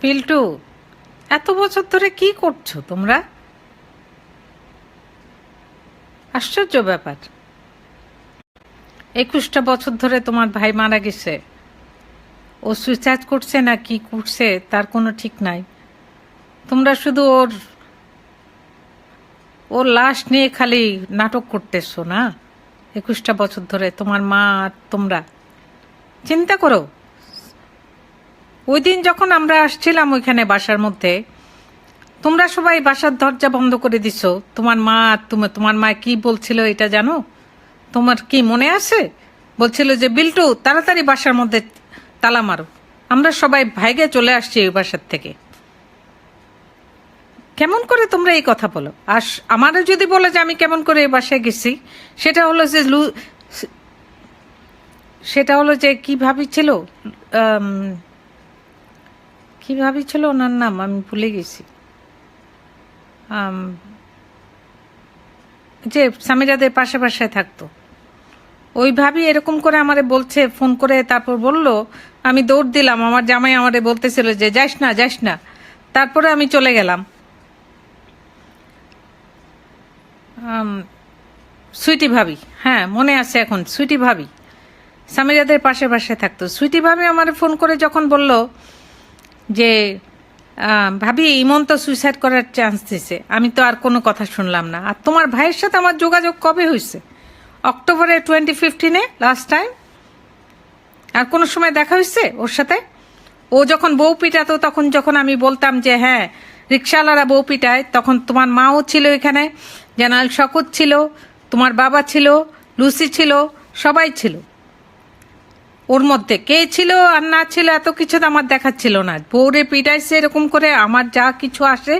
পিল্টু, এত বছর ধরে কি করছ তোমরা? আশ্চর্য ব্যাপার। একুশটা বছর ধরে তোমার ভাই মারা গেছে। ও সুইসাইড করছে না কি করছে তার কোনো ঠিক নাই। তোমরা শুধু ওর ওর লাশ নিয়ে খালি নাটক করতেছো না? একুশটা বছর ধরে তোমার মা তোমরা। চিন্তা করো ওই দিন যখন আমরা আসছিলাম ওইখানে বাসার মধ্যে তোমরা সবাই বাসার দরজা বন্ধ করে দিছো। তোমার মা তুমি তোমার মা কি বলছিল এটা জানো? তোমার কি মনে আছে? বলছিল যে বিল্টু তাড়াতাড়ি বাসার মধ্যে তালা মারো। আমরা সবাই ভাইগে চলে আসছি ওই বাসার থেকে। কেমন করে তোমরা এই কথা বলো? আর আমারও যদি বলো যে আমি কেমন করে এই বাসায় গেছি? সেটা হলো যে লু- সেটা হলো যে কি ভাবিছিল? আম, কি ভাবিছিল ওনার নাম? আমি ভুলে গেছি। যে স্বামীরাদের পাশে পাশে থাকতো। ওই ভাবি এরকম করে আমারে বলছে, ফোন করে তারপর বলল, আমি দৌড় দিলাম, আমার জামাই আমারে বলতেছিল যে যাস না যাস না। তারপরে আমি চলে গেলাম। সুইটি ভাবি হ্যাঁ মনে আছে এখন, সুইটি ভাবি। সামিরাদের পাশে পাশে থাকতো। সুইটি ভাবি আমার ফোন করে যখন বলল যে ভাবি ইমন তো সুইসাইড করার চান্স দিছে। আমি তো আর কোনো কথা শুনলাম না। আর তোমার ভাইয়ের সাথে আমার যোগাযোগ কবে হয়েছে অক্টোবরে টোয়েন্টি ফিফটিনে লাস্ট টাইম আর কোনো সময় দেখা হয়েছে ওর সাথে? ও যখন বউ পিটাতো, তখন যখন আমি বলতাম যে হ্যাঁ রিক্সাওয়ালারা বউ পিটায়, তখন তোমার মাও ছিল এখানে, জেনারেল শকত ছিল, তোমার বাবা ছিল, লুসি ছিল, সবাই ছিল। ওর মধ্যে কে ছিল আর না ছিল এত কিছু তো আমার দেখাচ্ছিল না। পৌরে পিটাইছে এরকম করে আমার যা কিছু আসে